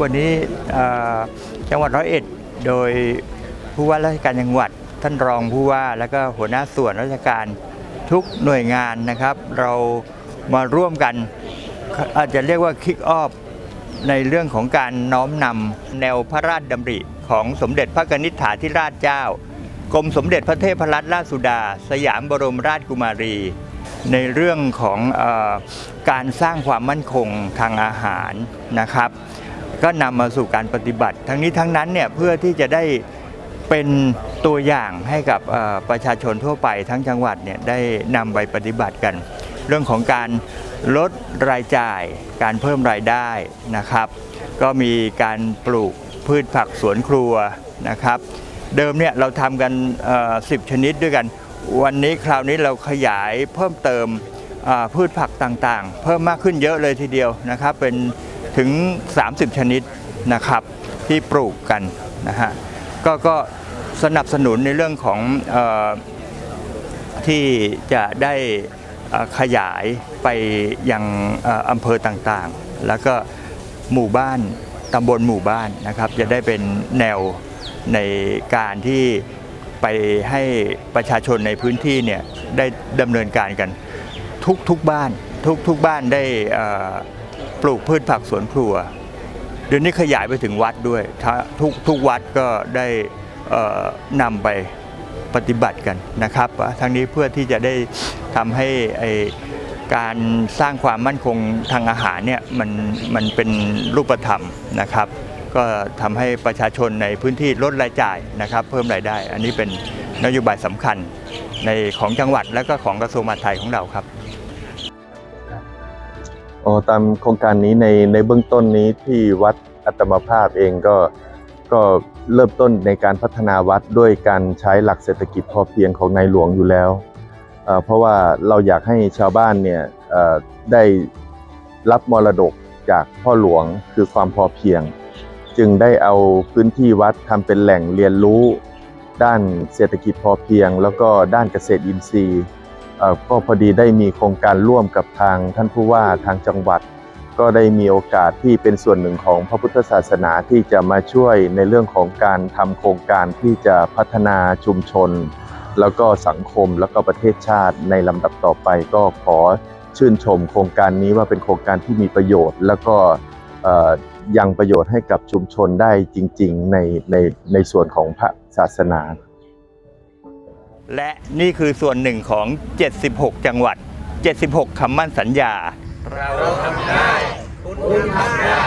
วันนี้จังหวัดร้อยเอ็ดโดยผู้ว่าราชการจังหวัดท่านรองผู้ว่าแล้วก็หัวหน้าส่วนราชการทุกหน่วยงานนะครับ เรามาร่วมกันอาจจะเรียกว่าคิกออฟในเรื่องของการน้อมนำแนวพระราชดำริของสมเด็จพระกนิษฐาธิราชเจ้ากรมสมเด็จพระเทพรัตนราชสุดา สยามบรมราชกุมารี ในเรื่องของอการสร้างความมั่นคงทางอาหารนะครับ ก็นำมาสู่การปฏิบัติ ทั้งนี้ทั้งนั้นเนี่ยเพื่อที่จะได้เป็นตัวอย่างให้กับประชาชนทั่วไปทั้งจังหวัดเนี่ยได้นำไปปฏิบัติกัน เรื่องของการลดรายจ่าย การเพิ่มรายได้นะครับ ก็มีการปลูกพืชผักสวนครัวนะครับ เดิมเนี่ยเราทำกันสิบชนิดด้วยกัน วันนี้คราวนี้เราขยายเพิ่มเติมพืชผักต่างๆ เพิ่มมากขึ้นเยอะเลยทีเดียวนะครับเป็น ถึง 30 ชนิดนะครับที่ปลูกกันนะฮะก็ก็สนับสนุนในเรื่องของออที่จะได้ขยายไปยังออำเภอต่างๆ แล้วก็หมู่บ้านตำบลหมู่บ้านนะครับ จะได้เป็นแนวในการที่ไปให้ประชาชนในพื้นที่เนี่ยได้ดำเนินการกันทุกทุกบ้านทุกทุกบ้านได้อ่อ ปลูกพืชผักสวนครัว เดี๋ยวนี้ขยายไปถึงวัดด้วยทุกทุกวัดก็ได้นำไปปฏิบัติกันนะครับ ทั้งนี้เพื่อที่จะได้ทำให้ไอ้การสร้างความมั่นคงทางอาหารเนี่ยมันมันเป็นรูปธรรมนะครับ ก็ทำให้ประชาชนในพื้นที่ลดรายจ่ายนะครับ เพิ่มรายได้ อันนี้เป็นนโยบายสำคัญในของจังหวัดและก็ของกระทรวงมหาดไทยของเราครับ อ๋อตามโครงการนี้ในในเบื้องต้นนี้ที่วัดอัตมภาพเองก็ก็เริ่มต้นในการพัฒนาวัดด้วยการใช้หลักเศรษฐกิจพอเพียงของในหลวงอยู่แล้วเอ่อเพราะว่าเราอยากให้ชาวบ้านเนี่ยเอ่อได้รับมรดกจากพ่อหลวงคือความพอเพียง จึงได้เอาพื้นที่วัดทำเป็นแหล่งเรียนรู้ ด้านเศรษฐกิจพอเพียง แล้วก็ด้านเกษตรอินทรีย์ ก็พอดีได้มีโครงการร่วมกับทางท่านผู้ว่าทางจังหวัด ก็ได้มีโอกาสที่เป็นส่วนหนึ่งของพระพุทธศาสนาที่จะมาช่วยในเรื่องของการทำโครงการที่จะพัฒนาชุมชน แล้วก็สังคมแล้วก็ประเทศชาติในลำดับต่อไปก็ขอชื่นชมโครงการนี้ว่าเป็นโครงการที่มีประโยชน์ แล้วก็ยังประโยชน์ให้กับชุมชนได้จริง ๆ ในในในส่วนของพระศาสนา และนี่คือส่วนหนึ่งของ 76 จังหวัด 76 คำมั่นสัญญา เราทำได้ คุณทำได้